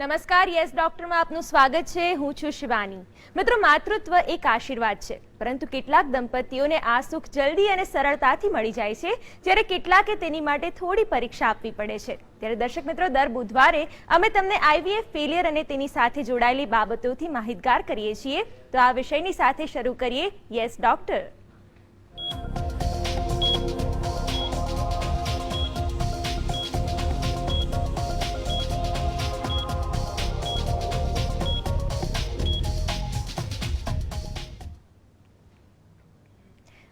નમસ્કાર, યસ ડોક્ટરમાં આપનું સ્વાગત છે. હું છું શિવાની. મિત્રો, માતૃત્વ એક આશીર્વાદ છે. પરંતુ કેટલાક દંપતીઓને આ સુખ જલ્દી અને સરળતાથી મળી જાય છે, જ્યારે કેટલાકે તેની માટે થોડી પરીક્ષા આપવી પડે છે. ત્યારે દર્શક મિત્રો, દર બુધવારે અમે તમને આઈવીએફ, ફેલિયર અને તેની સાથે જોડાયેલી બાબતોથી માહિતગાર કરીએ છીએ. તો આ વિષયની સાથે શરૂ કરીએ. Yes, doctor.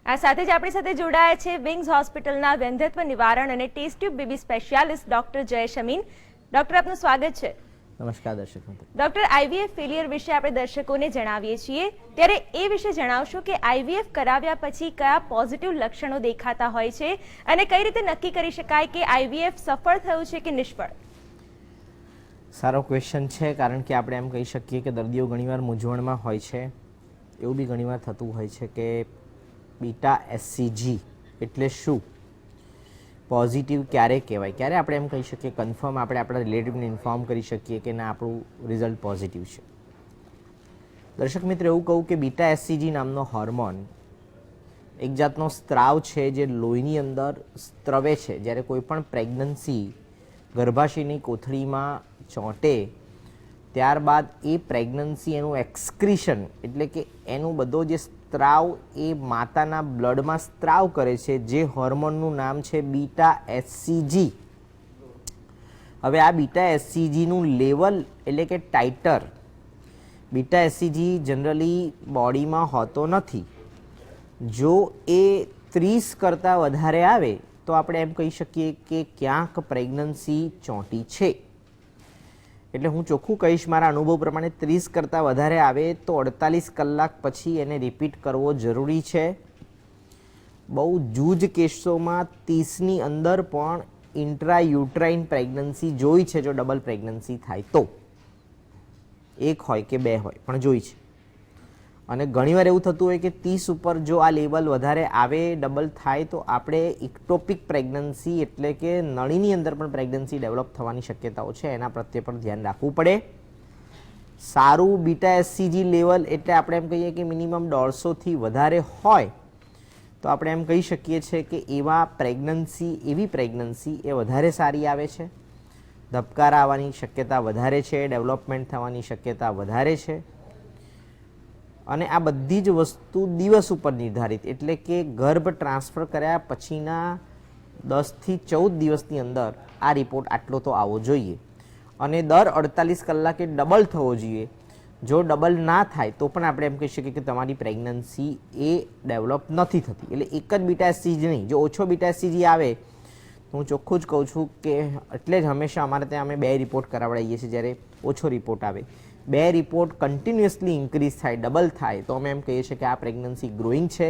આ સાથે જ આપણી સાથે જોડાયા છે વિંગ્સ હોસ્પિટલના વ્યંધત્વ નિવારણ અને test tube baby specialist doctor Jayesh Amin doctor આપનું સ્વાગત છે. નમસ્કાર દર્શક ડોક્ટર આઈવીએફ ફેલિયર વિશે આપણે દર્શકોને જણાવીએ છીએ. ત્યારે એ વિશે જણાવશો કે આઈવીએફ કરાવ્યા પછી કયા પોઝિટિવ લક્ષણો દેખાતા હોય છે અને કઈ રીતે નક્કી કરી શકાય કે આઈવીએફ સફળ થયું છે કે નિષ્ફળ? સારો ક્વેશ્ચન છે કારણ કે આપણે એમ કહી શકીએ કે દર્દીઓ ઘણીવાર મૂંઝવણમાં હોય છે. એવું બી ઘણીવાર થતું હોય છે કે બીટા એસસીજી એટલે શું? પોઝિટિવ ક્યારે કહેવાય? ક્યારે આપણે એમ કહી શકીએ? કન્ફર્મ આપણે આપણા રિલેટિવને ઇન્ફોર્મ કરી શકીએ કે ના, આપણું રિઝલ્ટ પોઝિટિવ છે. દર્શક મિત્ર, એવું કહું કે બીટા એસસીજી નામનો હોર્મોન એક જાતનો સ્ત્રાવ છે જે લોહીની અંદર સ્ત્રવે છે. જ્યારે કોઈ પણ પ્રેગ્નન્સી ગર્ભાશયની કોથળીમાં ચોંટે ત્યારબાદ એ પ્રેગ્નન્સી એનું એક્સક્રિશન એટલે કે એનું બધો જે સ્ત્રાવ એ માતાના બ્લડમાં સ્ત્રાવ કરે છે, જે હોર્મોનનું નામ છે બીટા એસસીજી હવે આ બીટા એસસીજીનું લેવલ એટલે કે ટાઇટર બીટા એસસીજી જનરલી બોડીમાં હોતો નથી. જો એ ત્રીસ કરતાં વધારે આવે, તો આપણે એમ કહી શકીએ કે ક્યાંક પ્રેગ્નન્સી ચોંટી છે. એટલે હું ચોખ્ખું કહીશ, મારા અનુભવ પ્રમાણે ત્રીસ કરતાં વધારે આવે તો અડતાલીસ કલાક પછી એને રિપીટ કરવો જરૂરી છે. બહુ જૂજ કેસોમાં ત્રીસની અંદર પણ ઇન્ટ્રા યુટ્રાઇન પ્રેગ્નન્સી જોઈ છે જો ડબલ પ્રેગ્નન્સી થાય તો. એક હોય કે બે હોય, પણ જોઈ છે. અને ઘણીવાર એવું થતું હોય કે ત્રીસ ઉપર જો આ લેવલ વધારે આવે ડબલ થાય, તો આપણે ઇક્ટોપિક પ્રેગ્નન્સી એટલે કે નળીની અંદર પણ પ્રેગ્નન્સી ડેવલપ થવાની શક્યતાઓ છે, એના પ્રત્યે પણ ધ્યાન રાખવું પડે. સારું બીટા એસસીજી લેવલ એટલે આપણે એમ કહીએ કે મિનિમમ દોઢસોથી વધારે હોય, તો આપણે એમ કહી શકીએ છીએ કે એવા પ્રેગ્નન્સી એવી પ્રેગ્નન્સી એ વધારે સારી આવે છે. ધબકારા આવવાની શક્યતા વધારે છે ડેવલપમેન્ટ થવાની શક્યતા વધારે છે. અને આ બધી જ વસ્તુ દિવસ ઉપર નિર્ધારિત. એટલે કે ગર્ભ ટ્રાન્સફર કર્યા પછીના દસથી ચૌદ દિવસની અંદર આ રિપોર્ટ આટલો તો આવવો જોઈએ. અને દર અડતાલીસ કલાકે ડબલ થવો જોઈએ. જો ડબલ ના થાય, તો પણ આપણે એમ કહી શકીએ કે તમારી પ્રેગ્નન્સી એ ડેવલપ નથી થતી. એટલે એક જ બીટા એસસીજી નહીં. જો ઓછો બીટા એસસીજી આવે, તો હું ચોખ્ખું જ કહું છું કે એટલે જ હંમેશા અમારે ત્યાં અમે બે રિપોર્ટ કરાવડાવીએ છીએ જ્યારે ઓછો રિપોર્ટ આવે. બે રિપોર્ટ કન્ટિન્યુઅસલી ઇન્ક્રીઝ થાય ડબલ થાય. તો અમે એમ કહીએ છીએ કે આ પ્રેગ્નન્સી ગ્રોઈંગ છે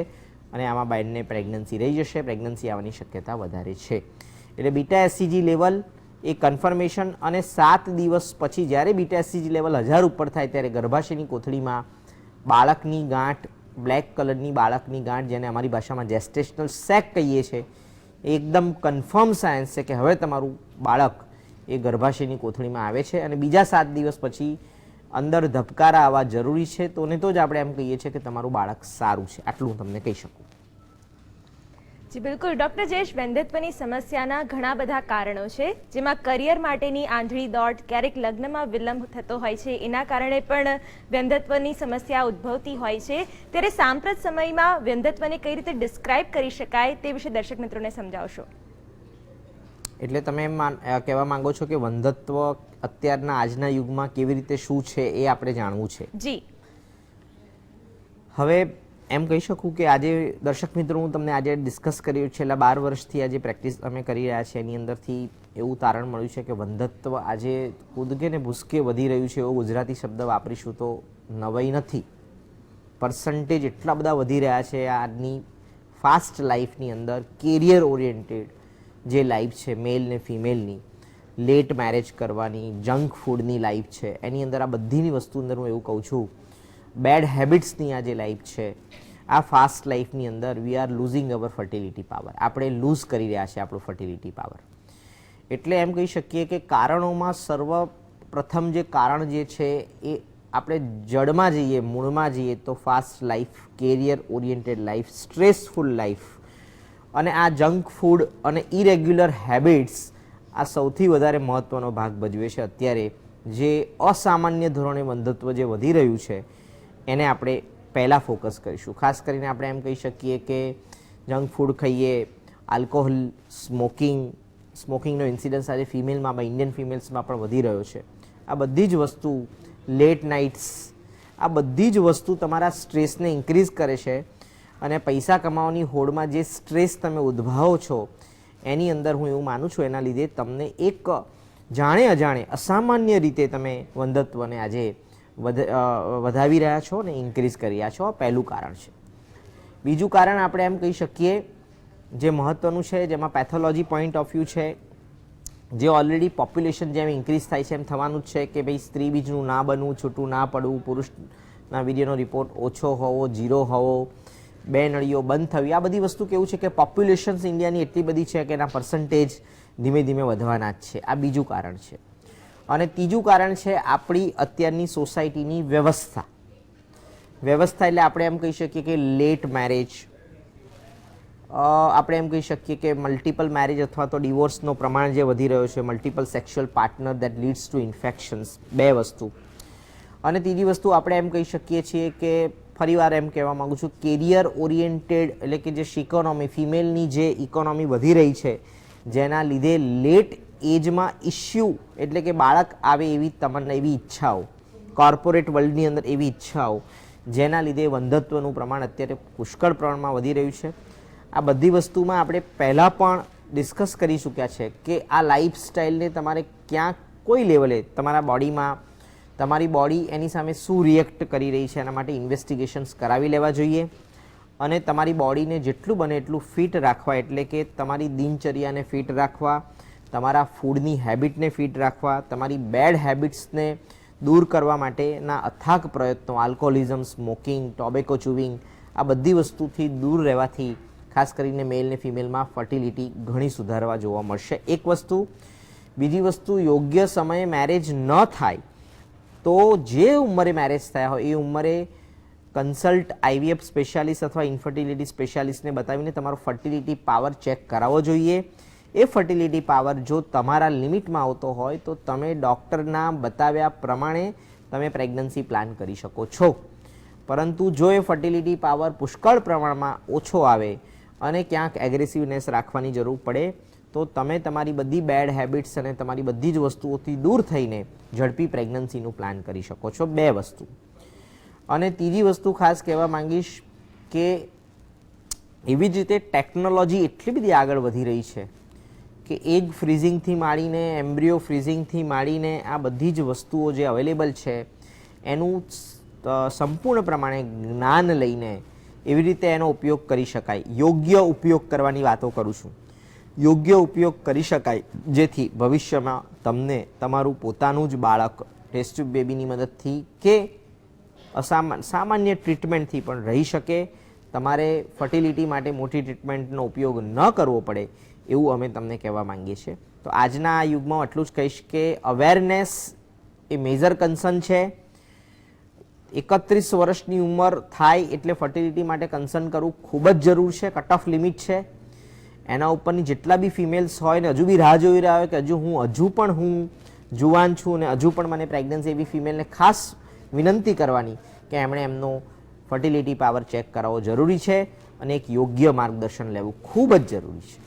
અને આમાં બાયડને પ્રેગ્નન્સી રહી જશે. પ્રેગ્નન્સી આવવાની શક્યતા વધારે છે. એટલે બીટા એસસીજી લેવલ એ કન્ફર્મેશન અને સાત દિવસ પછી જ્યારે બીટા એસસીજી લેવલ હજાર ઉપર થાય ત્યારે ગર્ભાશયની કોથળીમાં બાળકની ગાંઠ બ્લેક કલરની બાળકની ગાંઠ જેને અમારી ભાષામાં જેસ્ટેશનલ સેક કહીએ છીએ એકદમ કન્ફર્મ સાયન્સ છે કે હવે તમારું બાળક એ ગર્ભાશયની કોથળીમાં આવે છે અને બીજા સાત દિવસ પછી અંદર ધબકારા આવવા જરૂરી છે તો ને તો જ આપણે એમ કહીએ છીએ કે તમારું બાળક સારું છે. આટલું હું તમને કહી શકું. જી બિલકુલ. ડોક્ટર જયેશ વંધ્યત્વની સમસ્યાના ઘણા બધા કારણો છે જેમાં કરિયર માટેની આંધળી દોડ ક્યારેક લગ્નમાં વિલંબ થતો હોય છે એના કારણે પણ વ્યંધત્વની સમસ્યા ઉદ્ભવતી હોય છે. ત્યારે સાંપ્રત સમયમાં વ્યંધત્વને કઈ રીતે ડિસ્ક્રાઇબ કરી શકાય તે વિશે દર્શક મિત્રોને સમજાવશો. એટલે તમે કહેવા માંગો છો કે વંધત્વ અત્યારના આજના યુગમાં કેવી રીતે શું છે એ આપણે જાણવું છે. જી. હવે એમ કહી શકું કે આજે દર્શક મિત્રો હું તમને આજે ડિસ્કસ કર્યું છેલ્લા બાર વર્ષથી આજે પ્રેક્ટિસ અમે કરી રહ્યા છીએ. એની અંદરથી એવું તારણ મળ્યું છે કે બંધત્વ આજે કૂદકે ને ભૂસકે વધી રહ્યું છે એવો ગુજરાતી શબ્દ વાપરીશું તો નવાઈ નથી. પર્સન્ટેજ એટલા બધા વધી રહ્યા છે આજની ફાસ્ટ લાઈફની અંદર કેરિયર ઓરિએન્ટેડ જે લાઈફ છે મેલ ને ફિમેલની લેટ મેરેજ કરવાની, જંક ફૂડની લાઈફ છે. એની અંદર આ બધીની વસ્તુ અંદર હું એવું કહું છું. બેડ હેબિટ્સની આ જે લાઈફ છે, આ ફાસ્ટ લાઈફની અંદર we are losing our fertility power. આપણે લૂઝ કરી રહ્યા છીએ આપણું ફર્ટિલિટી પાવર. એટલે એમ કહી શકીએ કે કારણોમાં સર્વ પ્રથમ જે કારણ જે છે એ આપણે જડમાં જઈએ, મૂળમાં જઈએ તો fast life, career oriented life, stressful life અને આ જંક ફૂડ અને ઇરેગ્યુલર હેબિટ્સ આ સૌથી વધારે મહત્ત્વનો ભાગ ભજવે છે અત્યારે જે અસામાન્ય ધોરણે બંધત્વ જે વધી રહ્યું છે, એને આપણે પહેલાં ફોકસ કરીશું. ખાસ કરીને આપણે એમ કહી શકીએ કે જંક ફૂડ ખાઈએ, આલ્કોહોલ સ્મોકિંગ, સ્મોકિંગનો ઇન્સિડન્સ આજે ફિમેલમાં ઇન્ડિયન ફિમેલ્સમાં પણ વધી રહ્યો છે. આ બધી જ વસ્તુ લેટ નાઇટ્સ, આ બધી જ વસ્તુ તમારા સ્ટ્રેસને ઇન્ક્રીઝ કરે છે અને પૈસા કમાવાની હોડમાં જે સ્ટ્રેસ તમે ઉદ્ભવો છો એની અંદર હું એવું માનું છું, એના લીધે તમને એક જાણે અજાણે અસામાન્ય રીતે તમે વંધત્વને આજે વધ વધાવી રહ્યા છો ને ઇન્ક્રીઝ કરી રહ્યા છો. પહેલું કારણ છે. બીજું કારણ આપણે એમ કહી શકીએ, જે મહત્ત્વનું છે, જેમાં પેથોલોજી પોઈન્ટ ઓફ વ્યૂ છે, જે ઓલરેડી પોપ્યુલેશન જેમ ઇન્ક્રીઝ થાય છે એમ થવાનું જ છે કે ભાઈ સ્ત્રી બીજનું ના બનવું, છૂટું ના પડવું, પુરુષના વીર્યનો રિપોર્ટ ઓછો હોવો જીરો હોવો બે નળીઓ બંધ થવી. આ બધી વસ્તુ કેવું છે કે પોપ્યુલેશન્સ ઇન્ડિયાની એટલી બધી છે કે એના પર્સન્ટેજ ધીમે ધીમે વધવાના જ છે. આ બીજું કારણ છે. અને ત્રીજું કારણ છે આપણી અત્યારની સોસાયટીની વ્યવસ્થા. વ્યવસ્થા એટલે આપણે એમ કહી શકીએ કે લેટ મેરેજ આપણે એમ કહી શકીએ કે મલ્ટિપલ મેરેજ અથવા તો ડિવોર્સનો પ્રમાણ જે વધી રહ્યો છે multiple sexual partner that leads to infections બે વસ્તુ. અને ત્રીજી વસ્તુ આપણે એમ કહી શકીએ છીએ કે ફરીવાર એમ કહેવા માગું છું કેરિયર ઓરિએન્ટેડ એટલે કે જે ઇકોનોમી ફિમેલની જે ઇકોનોમી વધી રહી છે, જેના લીધે લેટ એજમાં ઇશ્યુ એટલે કે બાળક આવે એવી તમને એવી ઈચ્છાઓ કોર્પોરેટ વર્લ્ડની અંદર એવી ઈચ્છાઓ, જેના લીધે વંધત્વનું પ્રમાણ અત્યારે પુષ્કળ પ્રમાણમાં વધી રહ્યું છે. આ બધી વસ્તુમાં આપણે પહેલાં પણ ડિસ્કસ કરી ચૂક્યા છે કે આ લાઈફસ્ટાઈલને તમારે ક્યાં, કોઈ લેવલે તમારા બોડીમાં તમારી બોડી એની સામે શું રિએક્ટ કરી રહી છે એના માટે ઇન્વેસ્ટિગેશન્સ કરાવી લેવા જોઈએ. અને તમારી બોડીને જેટલું બને એટલું ફિટ રાખવા, એટલે કે તમારી દિનચર્યાને ફિટ રાખવા, તમારા ફૂડની હેબિટને ફિટ રાખવા, તમારી બેડ હેબિટ્સને દૂર કરવા માટેના અથાગ પ્રયત્નો આલ્કોહોલિઝમ સ્મોકિંગ ટોબેકો ચૂવિંગ આ બધી વસ્તુથી દૂર રહેવાથી ખાસ કરીને મેલ ને ફિમેલમાં ફર્ટિલિટી ઘણી સુધારવા જોવા મળશે. એક વસ્તુ, બીજી વસ્તુ, યોગ્ય સમયે મેરેજ ન થાય તો જે ઉંમરે મેરેજ થયા હોય, એ ઉંમરે કન્સલ્ટ આઈવીએફ સ્પેશિયાલિસ્ટ અથવા ઇન્ફર્ટિલિટી સ્પેશિયાલિસ્ટને બતાવીને તમારો ફર્ટિલિટી પાવર ચેક કરાવવો જોઈએ. એ ફર્ટિલિટી પાવર જો તમારા લિમિટમાં આવતો હોય, તો તમે ડૉક્ટરના બતાવ્યા પ્રમાણે તમે પ્રેગ્નન્સી પ્લાન કરી શકો છો. પરંતુ જો એ ફર્ટિલિટી પાવર પુષ્કળ પ્રમાણમાં ઓછો આવે અને ક્યાંક એગ્રેસિવનેસ રાખવાની જરૂર પડે તો તમે તમારી બધી બેડ હેબિટ્સ અને તમારી બધી જ વસ્તુઓથી દૂર થઈને ઝડપી પ્રેગ્નન્સીનું પ્લાન કરી શકો છો. બે વસ્તુ. અને ત્રીજી વસ્તુ ખાસ કહેવા માંગીશ કે એવી જ રીતે ટેકનોલોજી એટલી બધી આગળ વધી રહી છે કે એગ ફ્રીઝિંગથી માંડીને એમ્બ્રિયો ફ્રીઝિંગથી માંડીને આ બધી જ વસ્તુઓ જે અવેલેબલ છે, એનું સંપૂર્ણ પ્રમાણે જ્ઞાન લઈને એવી રીતે એનો ઉપયોગ કરી શકાય. યોગ્ય ઉપયોગ કરવાની વાતો કરું છું. યોગ્ય ઉપયોગ કરી શકાય, જેથી ભવિષ્યમાં તમને તમારું પોતાનું જ બાળક ટેસ્ટ્યુબ બેબીની મદદથી કે સામાન્ય ટ્રીટમેન્ટથી પણ રહી શકે. તમારે ફર્ટિલિટી માટે મોટી ટ્રીટમેન્ટનો ઉપયોગ ન કરવો પડે એવું અમે તમને કહેવા માંગીએ છીએ. તો આજના આ યુગમાં એટલું જ કહીશ કે અવેરનેસ એ મેજર કન્સર્ન છે. એકત્રીસ વર્ષની ઉંમર થાય એટલે ફર્ટિલિટી માટે કન્સર્ન કરવું ખૂબ જ જરૂર છે. કટ ઓફ લિમિટ છે. એના ઉપરની જેટલા બી ફિમેલ્સ હોય ને, હજુ બી રાહ જોઈ રહ્યા હોય કે હજુ હું, હજુ પણ હું જુવાન છું ને, હજુ પણ મને પ્રેગ્નન્સી એવી ફિમેલને ખાસ વિનંતી કરવાની કે એમણે એમનો ફર્ટિલિટી પાવર ચેક કરાવવો જરૂરી છે અને એક યોગ્ય માર્ગદર્શન લેવું ખૂબ જ જરૂરી છે.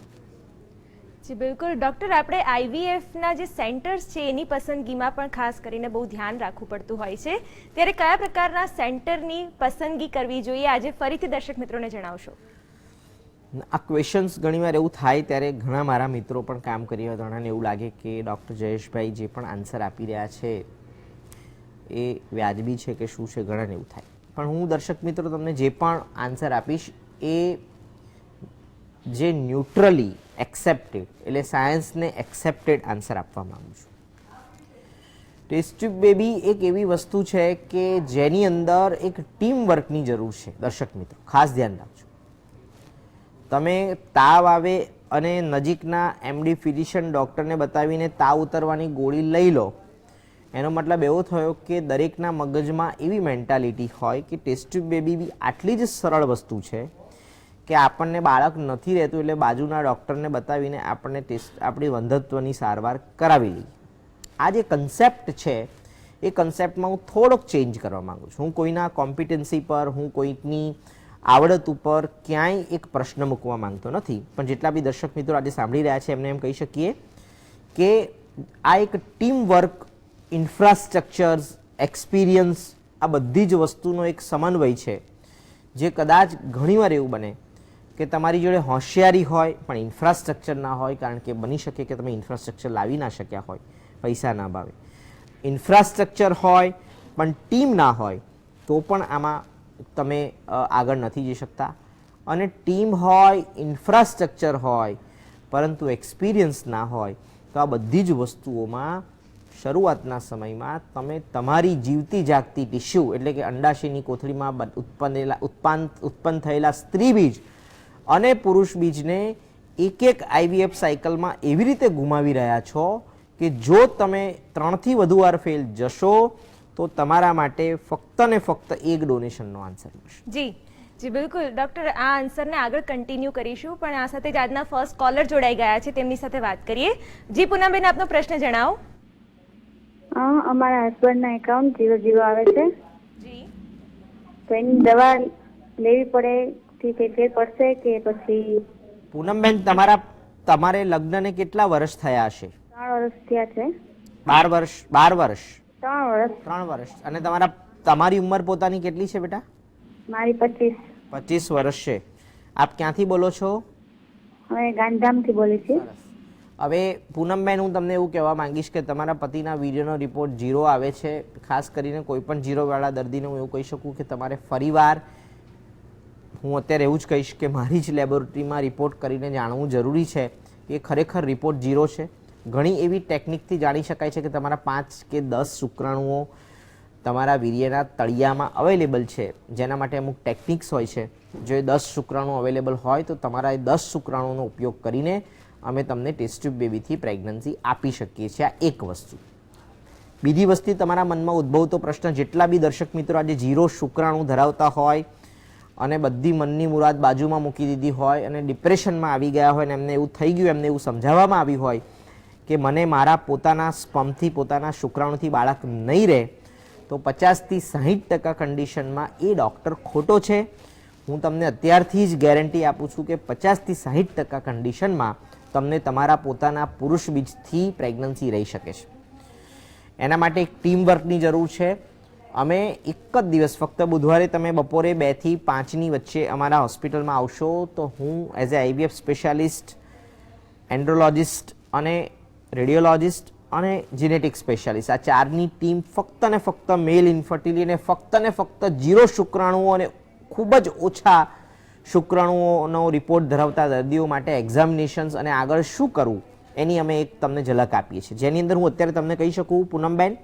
જી, બિલકુલ. ડૉક્ટર આપણે આઈવીએફના જે સેન્ટર્સ છે, એની પસંદગીમાં પણ ખાસ કરીને બહુ ધ્યાન રાખવું પડતું હોય છે. ત્યારે કયા પ્રકારના સેન્ટરની પસંદગી કરવી જોઈએ? આજે ફરીથી દર્શક મિત્રોને જણાવશો. આ ક્વેશ્ચન્સ ઘણીવાર એવું થાય ત્યારે ઘણા મારા મિત્રો પણ કામ કરી રહ્યા ઘણાને એવું લાગે કે ડૉક્ટર જયેશભાઈ જે પણ આન્સર આપી રહ્યા છે એ વ્યાજબી છે કે શું છે ઘણાને એવું થાય. પણ હું દર્શક મિત્રો તમને જે પણ આન્સર આપીશ એ જે ન્યુટ્રલી એક્સેપ્ટેડ એટલે સાયન્સને એક્સેપ્ટેડ આન્સર આપવા માગું છું. ટેસ્ટ્યુબ બેબી એક એવી વસ્તુ છે કે જેની અંદર એક ટીમ વર્કની જરૂર છે દર્શક મિત્રો. ખાસ ધ્યાન રાખજો તમે તાવ આવે અને નજીકના એમડી ફિઝિશિયન ડૉક્ટરને બતાવીને તાવ ઉતરવાની ગોળી લઈ લો. એનો મતલબ એવો થયો કે દરેકના મગજમાં એવી મેન્ટાલિટી હોય કે ટેસ્ટ ટ્યુબ બેબી બી આટલી જ સરળ વસ્તુ છે કે આપણને બાળક નથી રહેતું એટલે બાજુના ડૉક્ટરને બતાવીને આપણને ટેસ્ટ આપણી વંધત્વની સારવાર કરાવી લઈએ. આ જે કન્સેપ્ટ છે, એ કન્સેપ્ટમાં હું થોડોક ચેન્જ કરવા માગું છું. હું કોઈના કોમ્પિટન્સી પર, હું કોઈકની આવડત ઉપર ક્યાંય એક પ્રશ્ન મૂકવા માંગતો નથી. પણ જેટલા બી દર્શક મિત્રો આજે સાંભળી રહ્યા છે, એમને એમ કહી શકીએ કે આ એક ટીમ વર્ક ઇન્ફ્રાસ્ટ્રક્ચર્સ એક્સપિરિયન્સ આ બધી જ વસ્તુનો એક સમન્વય છે. જે કદાચ ઘણીવાર એવું બને કે તમારી જોડે હોશિયારી હોય, પણ ઇન્ફ્રાસ્ટ્રક્ચર ના હોય, કારણ કે બની શકે કે તમે ઇન્ફ્રાસ્ટ્રક્ચર લાવી ના શક્યા હોય, પૈસા ના ભાવે. ઇન્ફ્રાસ્ટ્રક્ચર હોય, પણ ટીમ ના હોય, તો પણ આમાં તમે આગળ નથી જઈ શકતા. અને ટીમ હોય, ઇન્ફ્રાસ્ટ્રક્ચર હોય, પરંતુ એક્સપિરિયન્સ ના હોય, તો આ બધી જ વસ્તુઓમાં શરૂઆતના સમયમાં તમે તમારી જીવતી જાગતી ટીશ્યુ, એટલે કે અંડાશયની કોથળીમાં ઉત્પન્નેલા ઉત્પાન, ઉત્પન્ન થયેલા સ્ત્રી બીજ અને પુરુષ બીજને એક એક આઈવીએફ સાયકલમાં એવી રીતે ગુમાવી રહ્યા છો કે જો તમે ત્રણથી વધુ વાર ફેલ જશો તો તમારા માટે ફક્ત ને ફક્ત એક ડોનેશનનો આન્સર મળશે. જી જી બિલકુલ. ડૉક્ટર આ આન્સરને આગળ કન્ટિન્યુ કરીશું પણ આ સાથે જ આજના ફર્સ્ટ કોલર જોડાઈ ગયા છે તેમની સાથે વાત કરીએ. જી પૂનમબેન આપનો પ્રશ્ન જણાવો. હા અમારા હસબન્ડના એકાઉન્ટ જીરો જીરો આવે છે. જી. તો એની દવા લેવી પડે થી કંઈ ફેર પડશે કે પછી પૂનમબેન તમારા તમારે લગ્નને કેટલા વર્ષ થયા હશે? ત્રણ વર્ષ થયા છે. બાર વર્ષ બાર વર્ષ. ત્રણ વર્ષ. ત્રણ વર્ષ. અને તમારા તમારી ઉંમર પોતાની કેટલી છે બેટા? મારી પચીસ. પચીસ વર્ષ છે. આપ ક્યાંથી બોલો છો? હવે ગાંધીધામથી બોલી છીએ. હવે પૂનમબેન હું તમને એવું કહેવા માંગીશ કે તમારા પતિના વીર્યનો રિપોર્ટ ઝીરો આવે છે. ખાસ કરીને કોઈ પણ જીરોવાળા દર્દીને હું એવું કહી શકું કે તમારે ફરીવાર હું અત્યારે એવું જ કહીશ કે મારી જ લેબોરેટરીમાં રિપોર્ટ કરીને જાણવું જરૂરી છે. કે ખરેખર રિપોર્ટ ઝીરો છે. ઘણી એવી ટેકનિકથી જાણી શકાય છે કે તમારા પાંચ કે દસ શુક્રાણુઓ તમારા વીર્યના તળિયામાં અવેલેબલ છે. જેના માટે અમુક ટેકનિક્સ હોય છે. જો એ દસ શુક્રાણુ અવેલેબલ હોય તો તમારા એ દસ શુક્રાણુનો ઉપયોગ કરીને અમે તમને ટેસ્ટ્યુબ બેબીથી પ્રેગ્નન્સી આપી શકીએ છીએ આ એક વસ્તુ. બીજી વસ્તુ તમારા મનમાં ઉદ્ભવતો પ્રશ્ન, જેટલા બી દર્શક મિત્રો આજે જીરો શુક્રાણુ ધરાવતા હોય અને બધી મનની મુરાદ બાજુમાં મૂકી દીધી હોય અને ડિપ્રેશનમાં આવી ગયા હોય અને એમને એવું થઈ ગયું, એમને એવું સમજાવવામાં આવ્યું હોય કે મને મારા પોતાના સ્પમથી, પોતાના શુક્રાણુથી બાળક નહીં રહે, તો પચાસથી સાહીઠ ટકા કન્ડિશનમાં એ ડૉક્ટર ખોટો છે. હું તમને અત્યારથી જ ગેરંટી આપું છું કે પચાસથી સાહીઠ ટકા કન્ડિશનમાં તમને તમારા પોતાના પુરુષ બીજથી પ્રેગ્નન્સી રહી શકે છે. એના માટે એક ટીમ વર્કની જરૂર છે. અમે એક જ દિવસ ફક્ત બુધવારે તમે બપોરે બેથી પાંચની વચ્ચે અમારા હોસ્પિટલમાં આવશો, તો હું as a IVF specialist andrologist અને રેડિયોલોજિસ્ટ અને જીનેટિક સ્પેશિયાલિસ્ટ. આ ચારની ટીમ ફક્ત ને ફક્ત મેલ ઇન્ફર્ટિલિટી અને ફક્ત ને ફક્ત જીરો શુક્રાણુઓ અને ખૂબ જ ઓછા શુક્રાણુઓનો રિપોર્ટ ધરાવતા દર્દીઓ માટે એક્ઝામિનેશન્સ અને આગળ શું કરવું, એની અમે એક તમને ઝલક આપીએ છીએ. જેની અંદર હું અત્યારે તમને કહી શકું, પૂનમબેન,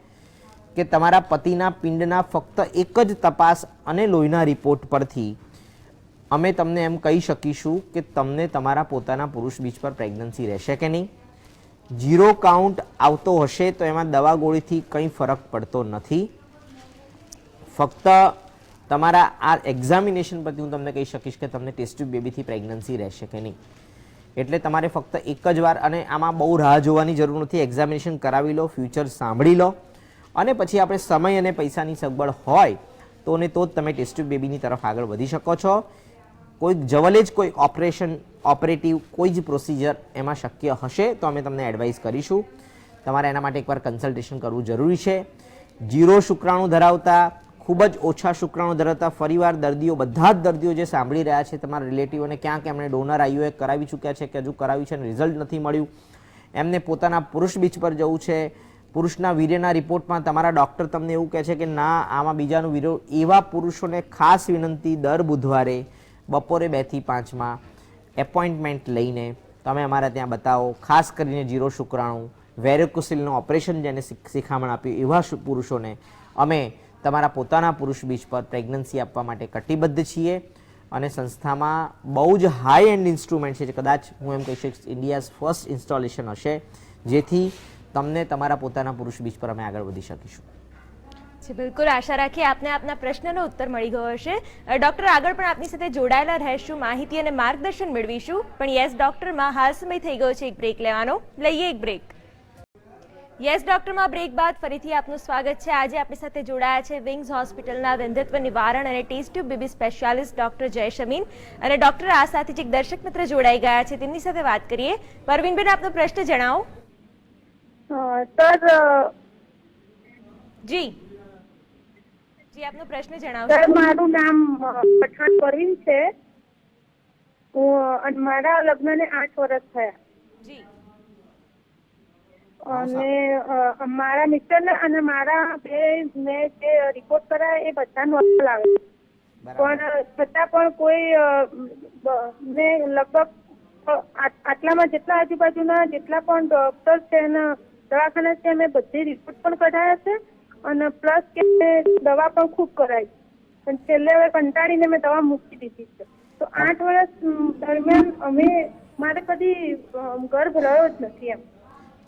કે તમારા પતિના પિંડના ફક્ત એક જ તપાસ અને લોહીના રિપોર્ટ પરથી અમે તમને એમ કહી શકીશું કે તમને તમારા પોતાના પુરુષ બીજ પર પ્રેગ્નન્સી રહેશે કે નહીં. જીરો કાઉન્ટ આવતો હશે તો એમાં દવા ગોળીથી કંઈ ફરક પડતો નથી. ફક્ત તમારા આ એક્ઝામિનેશન પરથી હું તમને કહી શકીશ કે તમને ટેસ્ટ બેબીથી પ્રેગ્નન્સી રહેશે કે નહીં. એટલે તમારે ફક્ત એક જ વાર અને આમાં બહુ રાહ જોવાની જરૂર નથી. એક્ઝામિનેશન કરાવી લો ફ્યુચર સાંભળી લો. અને પછી આપણે સમય અને પૈસાની સગવડ હોય, તો ને તો જ તમે ટેસ્ટ બેબીની તરફ આગળ વધી શકો છો. કોઈક જવલે જ કોઈ ઓપરેશન, ઓપરેટિવ કોઈ જ પ્રોસિજર એમાં શક્ય હશે તો અમે તમને એડવાઇસ કરીશું. તમારે એના માટે એકવાર કન્સલ્ટેશન કરવું જરૂરી છે. જીરો શુક્રાણુ ધરાવતા, ખૂબ જ ઓછા શુક્રાણુ ધરાવતા, ફરીવાર દર્દીઓ, બધા જ દર્દીઓ જે સાંભળી રહ્યા છે, તમારા રિલેટિવોને ક્યાંક એમણે ડોનર આઈઓએ કરાવી ચૂક્યા છે કે હજુ કરાવ્યું છે અને રિઝલ્ટ નથી મળ્યું. એમને પોતાના પુરુષ બીચ પર જવું છે. પુરુષના વીર્યના રિપોર્ટમાં તમારા ડૉક્ટર તમને એવું કહે છે કે ના, આમાં બીજાનું વીર્ય એવા પુરુષોને ખાસ વિનંતી દર બુધવારે બપોરે બેથી પાંચમાં એપોઇન્ટમેન્ટ લઈને તમે અમારા ત્યાં બતાવો. ખાસ કરીને જીરો શુક્રાણુ વેરેકોસિલનું ઓપરેશન જેને શિખામણ આપ્યું એવા પુરુષોને અમે તમારા પોતાના પુરુષ બીજ પર પ્રેગ્નન્સી આપવા માટે કટિબદ્ધ છીએ અને સંસ્થામાં બહુ જ હાઈ એન્ડ ઇન્સ્ટ્રુમેન્ટ છે જે કદાચ હું એમ કહી શકીશ ઇન્ડિયાઝ ફર્સ્ટ ઇન્સ્ટોલેશન હશે, જેથી તમને તમારા પોતાના પુરુષ બીજ પર અમે આગળ વધી શકીશું. જી બિલકુલ આશા રાખીએ આપને આપના પ્રશ્નનો ઉત્તર મળી ગયો હશે. ડૉક્ટર આગળ પણ આપની સાથે જોડાયેલા રહેશું માહિતી અને માર્ગદર્શન મેળવીશું. પણ યસ ડૉક્ટરમાં હાલ સમય થઈ ગયો છે એક બ્રેક લેવાનો. લઈએ એક બ્રેક. યસ ડૉક્ટરમાં બ્રેક બાદ ફરીથી આપનું સ્વાગત છે. આજે આપણી સાથે જોડાયા છે વિંગ્સ હોસ્પિટલના વંધ્યત્વ નિવારણ અને test tube baby specialist doctor Jay Amin અને ડૉક્ટર આ સાથે જે દર્શક મિત્ર જોડાઈ ગયા છે. તેમની સાથે વાત કરીએ. પરવીનબેન આપનો પ્રશ્ન જણાવો. સર જી. જી આપનો પ્રશ્ન જણાવશો. સર મારું નામ પઠાણ પરવીન છે. હું અને મારા લગ્નને આઠ વર્ષ થયા. જી. અને મારા મિત્ર અને મારા બે મેં જે રિપોર્ટ કરાયા એ બધા નોર્મલ આવે. છે. પણ છતાં પણ કોઈ મેં લગભગ આટલામાં જેટલા આજુબાજુના જેટલા પણ ડોક્ટર છે અને દવાખાના છે મેં બધી રિપોર્ટ પણ કઢાયા છે. અને પ્લસ કે દવા પણ ખૂબ કરાવી. પણ છેલ્લે હવે કંટાળીને મેં દવા મૂકી દીધી છે. તો આઠ વર્ષ દરમિયાન અમે મારે કદી ગર્ભ રહ્યો જ નથી એમ.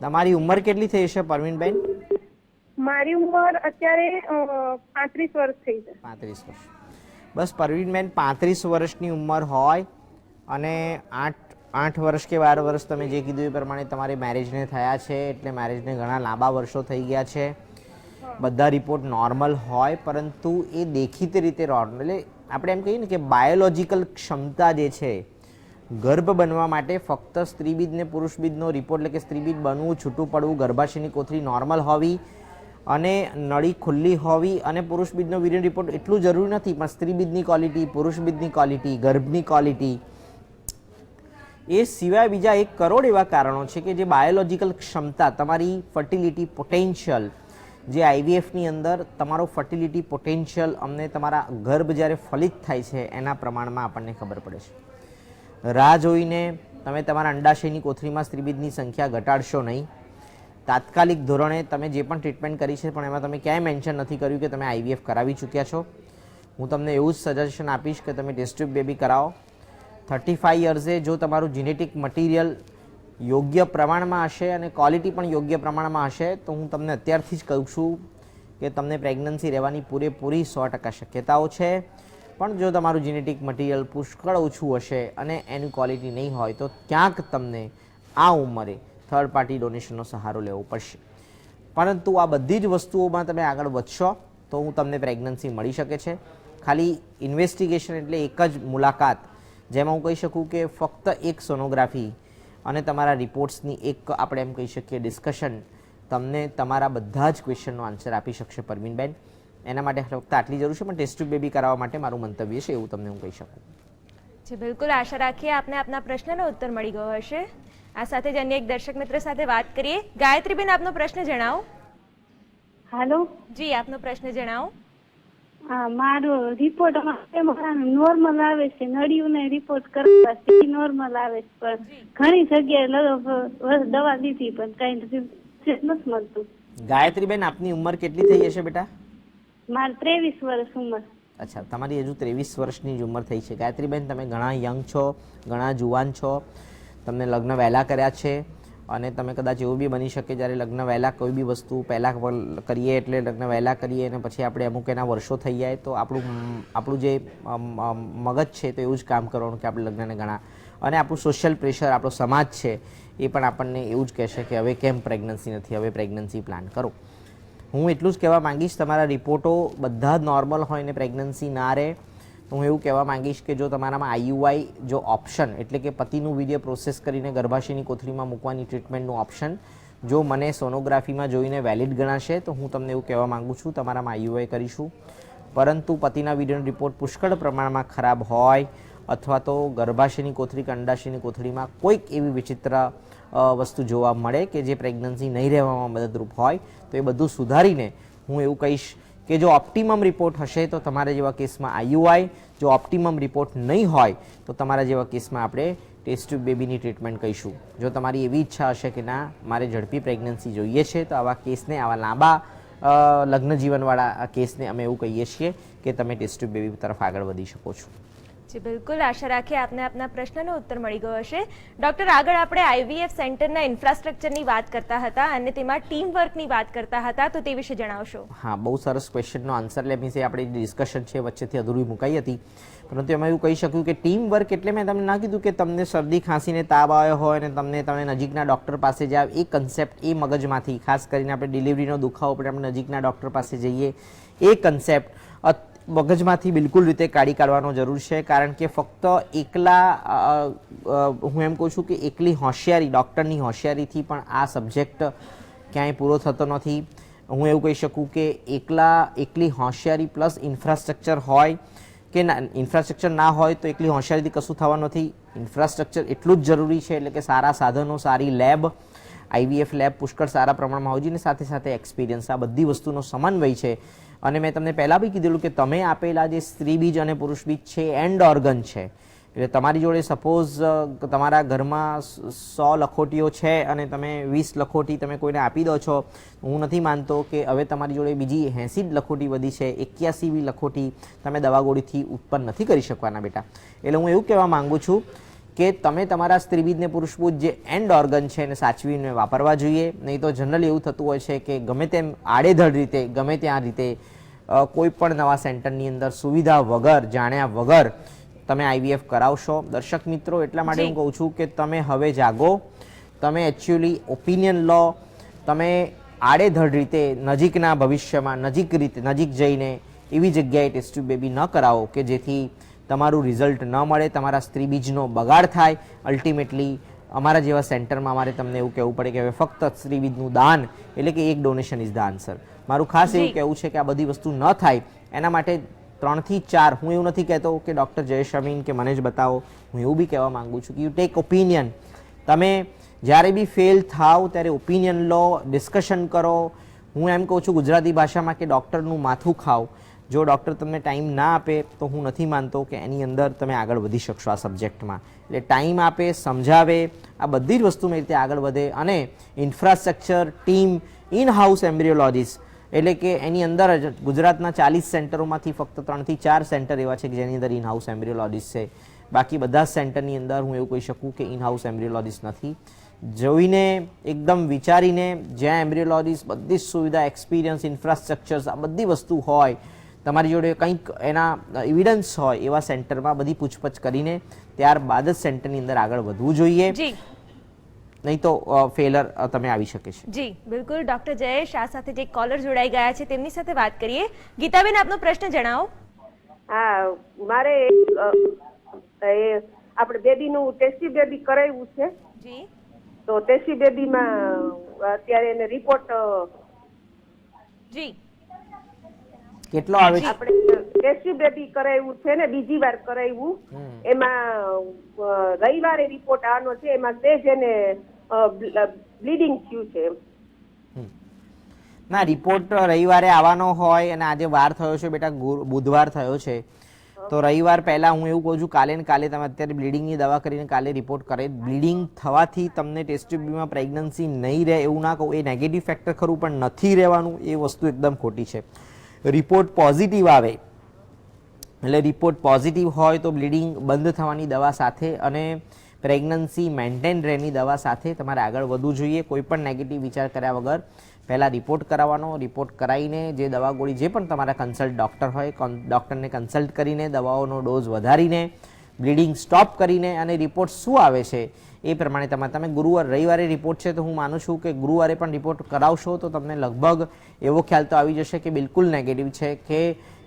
તમારી ઉંમર કેટલી થઈ છે પરવીનબેન? મારી ઉંમર અત્યારે પાંત્રીસ વર્ષ થઈ છે પાંત્રીસ વર્ષ. બસ પરવીનબેન પાંત્રીસ વર્ષની ઉંમર હોય અને આઠ આઠ વર્ષ કે બાર વર્ષ તમે જે કીધું એ પ્રમાણે તમારે મેરેજને થયા છે એટલે મેરેજને ઘણા લાંબા વર્ષો થઈ ગયા છે. બધા રિપોર્ટ નોર્મલ હોય, પરંતુ એ દેખીતી રીતે એટલે આપણે એમ કહીએ ને કે બાયોલોજિકલ ક્ષમતા જે છે, ગર્ભ બનવા માટે ફક્ત સ્ત્રીબીજ ને પુરુષ રિપોર્ટ એટલે કે સ્ત્રીબીજ બનવું, છૂટું પડવું, ગર્ભાશયની કોથળી નોર્મલ હોવી અને નળી ખુલ્લી હોવી અને પુરુષબીજનો વીર્ય રિપોર્ટ એટલું જરૂરી નથી, પણ સ્ત્રીબીજની ક્વોલિટી પુરુષબીજની ક્વોલિટી ગર્ભની ક્વોલિટી એ સિવાય બીજા એક કરોડ એવા કારણો છે કે જે બાયોલોજિકલ ક્ષમતા, તમારી ફર્ટિલિટી પોટેન્શિયલ જે આઈવીએફની અંદર તમારો ફર્ટિલિટી પોટેન્શિયલ અમને તમારા ગર્ભ જ્યારે ફલિત થાય છે, એના પ્રમાણમાં આપણને ખબર પડે છે. રાહ જોઈને તમે તમારા અંડાશયની કોથળીમાં સ્ત્રીબીજની સંખ્યા ઘટાડશો નહીં. તાત્કાલિક ધોરણે તમે જે પણ ટ્રીટમેન્ટ કરી છે, પણ એમાં તમે ક્યાંય મેન્શન નથી કર્યું કે તમે આઈવીએફ કરાવી ચૂક્યા છો. હું તમને એવું જ સજેશન આપીશ કે તમે ટેસ્ટ્યુબ બેબી કરાવો. થર્ટી ફાઈવ યર્સે જો તમારું જીનેટિક મટીરિયલ યોગ્ય પ્રમાણમાં હશે અને ક્વોલિટી પણ યોગ્ય પ્રમાણમાં હશે, તો હું તમને અત્યારથી જ કહું છું કે તમને પ્રેગ્નન્સી રહેવાની પૂરેપૂરી સો ટકા શક્યતાઓ છે. પણ જો તમારું જીનેટિક મટીરિયલ પુષ્કળ ઓછું હશે અને એની ક્વોલિટી નહીં હોય, તો ક્યાંક તમને આ ઉંમરે થર્ડ પાર્ટી ડોનેશનનો સહારો લેવો પડશે. પરંતુ આ બધી જ વસ્તુઓમાં તમે આગળ વધશો, તો હું તમને પ્રેગ્નન્સી મળી શકે છે. ખાલી ઇન્વેસ્ટિગેશન એટલે એક જ મુલાકાત, જેમાં હું કહી શકું કે ફક્ત એક સોનોગ્રાફી અને તમારા રિપોર્ટ્સની એક આપણે એમ કહી શકીએ ડિસ્કશન તમને તમારા બધા જ ક્વેશ્ચનનો આન્સર આપી શકશે પરવીનબેન એના માટે ફક્ત આટલી જરૂર છે પણ ટેસ્ટ ટ્યુબ બેબી કરાવવા માટે મારું મંતવ્ય છે એવું તમને હું કહી શકું. જી બિલકુલ. આશા રાખીએ આપને આપના પ્રશ્નનો ઉત્તર મળી ગયો હશે. આ સાથે જ અન્ય એક દર્શક મિત્ર સાથે વાત કરીએ. ગાયત્રીબેન આપનો પ્રશ્ન જણાવો. હાલો જી આપનો પ્રશ્ન જણાવો. હા મારો રિપોર્ટ નોર્મલ આવે છે નળીઓને રિપોર્ટ કરવા છે નોર્મલ આવે છે પણ ઘણી જગ્યાએ દવા લીધી પણ કઈ નથી મળતું. ગાયત્રીબેન આપની ઉંમર કેટલી થઈ હશે બેટા? મારે ત્રેવીસ વર્ષ ઉંમર. અચ્છા તમારી હજુ ત્રેવીસ વર્ષની જ ઉંમર થઈ છે. ગાયત્રીબેન તમે ઘણા યંગ છો ઘણા જુવાન છો તમને લગ્ન વહેલા કર્યા છે. અને તમે કદાચ એવું બી બની શકે જ્યારે લગ્ન વહેલા કોઈ બી વસ્તુ પહેલાં કરીએ એટલે લગ્ન વહેલા કરીએ અને પછી આપણે અમુક એના વર્ષો થઈ જાય તો આપણું આપણું જે મગજ છે તો એવું જ કામ કરવાનું કે આપણે લગ્નને ઘણા અને આપણું સોશિયલ પ્રેશર આપણો સમાજ છે એ પણ આપણને એવું જ કહેશે કે હવે કેમ પ્રેગ્નન્સી નથી, હવે પ્રેગ્નન્સી પ્લાન કરો. હું એટલું જ કહેવા માંગીશ, તમારા રિપોર્ટો બધા જ નોર્મલ હોય ને પ્રેગ્નન્સી ના રહે હું એવું કહેવા માંગીશ કે જો તમારામાં આઈયુઆઈ જો ઓપ્શન એટલે કે પતિનું વીર્ય પ્રોસેસ કરીને ગર્ભાશયની કોથળીમાં મૂકવાની ટ્રીટમેન્ટનું ઓપ્શન જો મને સોનોગ્રાફીમાં જોઈને વેલિડ ગણાશે, તો હું તમને એવું કહેવા માંગુ છું, તમારામાં આઈયુઆઈ કરીશું. પરંતુ પતિના વીર્યનો રિપોર્ટ પુષ્કળ પ્રમાણમાં ખરાબ હોય અથવા તો ગર્ભાશયની કોથળી કે અંડાશયની કોથળીમાં કોઈક એવી વિચિત્ર વસ્તુ જોવા મળે કે જે પ્રેગ્નન્સી નહીં રહેવામાં મદદરૂપ હોય, તો એ બધું સુધારીને હું એવું કહીશ કે જો ઓપ્ટિમમ રિપોર્ટ હશે તો તમારા જેવા કેસમાં આઈયુઆઈ જો ઓપ્ટિમમ રિપોર્ટ નહીં હોય, તો તમારા જેવા કેસમાં આપણે ટેસ્ટ બેબીની ટ્રીટમેન્ટ કહીશું. જો તમારી એવી ઈચ્છા હશે કે ના, મારે ઝડપી પ્રેગ્નન્સી જોઈએ છે, તો આવા કેસને, આવા લાંબા લગ્ન જીવનવાળા કેસને અમે એવું કહીએ છીએ કે તમે ટેસ્ટ બેબી તરફ આગળ વધી શકો છો. જી, બિલકુલ. આશા રાખીએ આપને આપના પ્રશ્નનો ઉત્તર મળી ગયો હશે. ડૉક્ટર, આગળ આપણે આઈવીએફ સેન્ટરના ઇન્ફ્રાસ્ટ્રક્ચરની વાત કરતા હતા અને તેમાં ટીમ વર્કની વાત કરતા હતા, તો તે વિશે જણાવશો. હા, બહુ સરસ ક્વેશ્ચનનો આન્સર લે આપણે આપણી ડિસ્કશન છે, વચ્ચેથી અધૂરી મુકાઈ હતી. પરંતુ એમાં એવું કહી શક્યું કે ટીમ વર્ક એટલે મેં તમને ના કીધું કે તમને શરદી, ખાંસીને તાવ આવ્યો હોય અને તમને તમે નજીકના ડૉક્ટર પાસે જાવ એ કન્સેપ્ટ એ મગજમાંથી, ખાસ કરીને આપણે ડિલિવરીનો દુખાવો પણ આપણે નજીકના ડૉક્ટર પાસે જઈએ, એ કન્સેપ્ટ મગજમાંથી બિલકુલ રીતે કાઢી કાઢવાનો જરૂર છે, કારણ કે ફક્ત એકલા હું એમ કહું છું કે એકલી હોશિયારી, ડૉક્ટરની હોશિયારીથી પણ આ સબ્જેક્ટ ક્યાંય પૂરો થતો નથી. હું એવું કહી શકું કે એકલા, એકલી હોશિયારી પ્લસ ઇન્ફ્રાસ્ટ્રક્ચર હોય કે ના, ઇન્ફ્રાસ્ટ્રક્ચર ના હોય તો એકલી હોશિયારીથી કશું થવાનું નથી. ઇન્ફ્રાસ્ટ્રક્ચર એટલું જ જરૂરી છે એટલે કે સારા સાધનો, સારી લેબ, આઈવીએફ લેબ પુષ્કળ સારા પ્રમાણમાં હોવી જોઈએ સાથે સાથે એક્સપિરિયન્સ, આ બધી વસ્તુનો સમન્વય છે. અને મેં તમને પહેલાં બી કીધેલું કે તમે આપેલા જે સ્ત્રી બીજ અને પુરુષ બીજ છે એન્ડ ઓર્ગન છે. એટલે તમારી જોડે સપોઝ તમારા ઘરમાં સો લખોટીઓ છે અને તમે વીસ લખોટી તમે કોઈને આપી દો છો, હું નથી માનતો કે હવે તમારી જોડે બીજી એંસી જ લખોટી વધી છે, એક્યાસી બી લખોટી તમે દવાગોળીથી ઉત્પન્ન નથી કરી શકવાના બેટા. એટલે હું એવું કહેવા માંગુ છું કે તમે તમારા સ્ત્રીબીજને પુરુષબીજ જે એન્ડ ઓર્ગન છે એને સાચવીને વાપરવા જોઈએ. નહીં તો જનરલી એવું થતું હોય છે કે ગમે તેમ આડેધડ રીતે ગમે ત્યાં રીતે કોઈ પણ નવા સેન્ટરની અંદર સુવિધા વગર જાણ્યા વગર તમે આઈવીએફ કરાવશો. દર્શક મિત્રો એટલા માટે હું કહું છું કે તમે હવે જાગો. તમે એકચ્યુઅલી ઓપિનિયન લો. તમે આડેધડ રીતે નજીકના ભવિષ્યમાં નજીક રીતે નજીક જઈને એવી જગ્યાએ ટેસ્ટ બેબી ન કરાવો કે જેથી તમારું રિઝલ્ટ ન મળે તમારા સ્ત્રીબીજનો બગાડ થાય અલ્ટિમેટલી અમારા જેવા સેન્ટરમાં અમારે તમને એવું કહેવું પડે કે હવે ફક્ત સ્ત્રીબીજનું દાન એટલે કે એક ડોનેશન ઇઝ ધ આન્સર મારું ખાસ એવું કહેવું છે કે આ બધી વસ્તુ ન થાય એના માટે ત્રણથી ચાર હું એવું નથી કહેતો કે ડૉક્ટર જયેશ અમીન કે મને જ બતાવો હું એવું બી કહેવા માંગુ છું કે યુ ટેક ઓપિનિયન તમે જ્યારે બી ફેલ થાવ ત્યારે ઓપિનિયન લો ડિસ્કશન કરો. હું એમ કહું છું ગુજરાતી ભાષામાં કે ડૉક્ટરનું માથું ખાઓ. જો ડૉક્ટર તમને ટાઈમ ના આપે તો હું નથી માનતો કે એની અંદર તમે આગળ વધી શકશો આ સબ્જેક્ટમાં. એટલે ટાઈમ આપે, સમજાવે, આ બધી જ વસ્તુમાં રીતે આગળ વધે અને infrastructure, team in house embryologist એટલે કે એની અંદર જ ગુજરાતના ચાલીસ સેન્ટરોમાંથી ફક્ત ત્રણથી ચાર સેન્ટર એવા છે કે જેની અંદર ઇન હાઉસ એમ્બ્રિયોલોજીસ્ટ છે. બાકી બધા જ સેન્ટરની અંદર હું એવું કહી શકું કે ઇન હાઉસ એમ્બ્રિયોલોજીસ્ટ નથી. જોઈને, એકદમ વિચારીને જ્યાં એમ્બ્રિયોલોજીસ્ટ બધી જ સુવિધા એક્સપિરિયન્સ ઇન્ફ્રાસ્ટ્રક્ચર્સ આ બધી વસ્તુ હોય તમારી જોડે કંઈક એના એવિડન્સ હોય એવા સેન્ટરમાં બધી પૂછપછ કરીને ત્યારબાદ જ સેન્ટરની અંદર આગળ વધવું જોઈએ. જી. નહીં તો ફેલર તમે આવી શકે છે. જી બિલકુલ. ડોક્ટર જયેશ આ સાથે જે કોલર જોડાઈ ગયા છે તેમની સાથે વાત કરીએ. ગીતાબેન આપનો પ્રશ્ન જણાવો. હા મારે એ આપણે બેબીનું ટેસ્ટી બેબી કરાવ્યું છે. જી. તો ટેસ્ટી બેબીમાં અત્યારે એને રિપોર્ટ જી. કેટલો આવે છે? આપણે ટેસ્ટી બેબી કરાવ્યું છે ને બીજી વાર કરાવ્યું. એમાં રવિવારે રિપોર્ટ આવવાનો છે એમાં તે જેને બ્લીડિંગ થયું છે ના રિપોર્ટ રવિવારે આવવાનો હોય અને આજે વાર થયો છે બેટા બુધવાર થયો છે. તો રવિવાર પહેલાં હું એવું કહું છું કાલે ને કાલે તમે અત્યારે બ્લીડિંગની દવા કરીને કાલે રિપોર્ટ કરે. બ્લીડિંગ થવાથી તમને ટેસ્ટ પ્રેગ્નન્સી નહીં રહે એવું ના કહું. એ નેગેટિવ ફેક્ટર ખરું પણ નથી રહેવાનું એ વસ્તુ એકદમ ખોટી છે. રિપોર્ટ પોઝિટિવ આવે. એટલે રિપોર્ટ પોઝિટિવ હોય તો બ્લીડિંગ બંધ થવાની દવા સાથે અને પ્રેગ્નન્સી મેન્ટેન રહેની દવા સાથે તમારે આગળ વધવું જોઈએ. કોઈ પણ નેગેટિવ વિચાર કર્યા વગર પહેલાં રિપોર્ટ કરાવવાનો રિપોર્ટ કરાવીને જે દવા ગોળી, જે પણ તમારા કન્સલ્ટ ડૉક્ટર હોય ડૉક્ટરને કન્સલ્ટ કરીને દવાઓનો ડોઝ વધારીને બ્લીડિંગ સ્ટોપ કરીને અને રિપોર્ટ શું આવે છે એ પ્રમાણે તમારે તમે ગુરુવાર, રવિવારે રિપોર્ટ છે તો હું માનું છું કે ગુરુવારે પણ રિપોર્ટ કરાવશો તો તમને લગભગ એવો ખ્યાલ તો આવી જશે કે બિલકુલ નેગેટિવ છે કે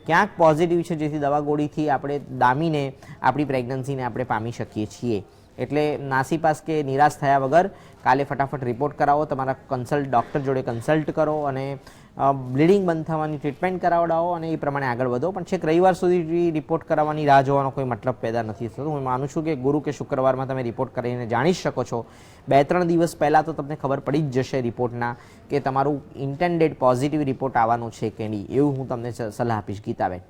ક્યાંક પોઝિટિવ છે જેથી દવા ગોળીથી આપણે દામીને, આપણી પ્રેગ્નન્સીને આપણે પામી શકીએ છીએ. એટલે નાસીપાસ કે નિરાશ થયા વગર કાલે ફટાફટ રિપોર્ટ કરાવો, તમારા કન્સલ્ટ ડૉક્ટર જોડે કન્સલ્ટ કરો અને બ્લીડિંગ બંધ થવાની ટ્રીટમેન્ટ કરાવડાવો અને એ પ્રમાણે આગળ વધો. પણ છેક રવિવાર સુધી રિપોર્ટ કરાવવાની રાહ જોવાનો કોઈ મતલબ પેદા નથી થતો. હું માનું છું કે ગુરુ કે શુક્રવારમાં તમે રિપોર્ટ કરીને જાણી શકો છો. બે ત્રણ દિવસ પહેલાં તો તમને ખબર પડી જ જશે રિપોર્ટના કે તમારું ઇન્ટેન્ડેડ પોઝિટિવ રિપોર્ટ આવવાનો છે કે નહીં. એવું હું તમને સલાહ આપીશ ગીતાબેન.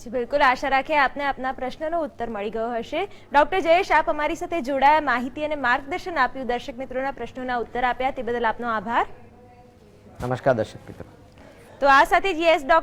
જી, બિલકુલ. આશા રાખીએ આપને આપના પ્રશ્નનો ઉત્તર મળી ગયો હશે. ડોક્ટર જયેશ, આપ અમારી સાથે જોડાયા. માહિતી અને માર્ગદર્શન આપ્યું. દર્શક મિત્રોના પ્રશ્નોના ઉત્તર આપ્યા. તે બદલ આપનો આભાર. નમસ્કાર દર્શક મિત્રો. તો આ સાથે જ યસ ડોક્ટર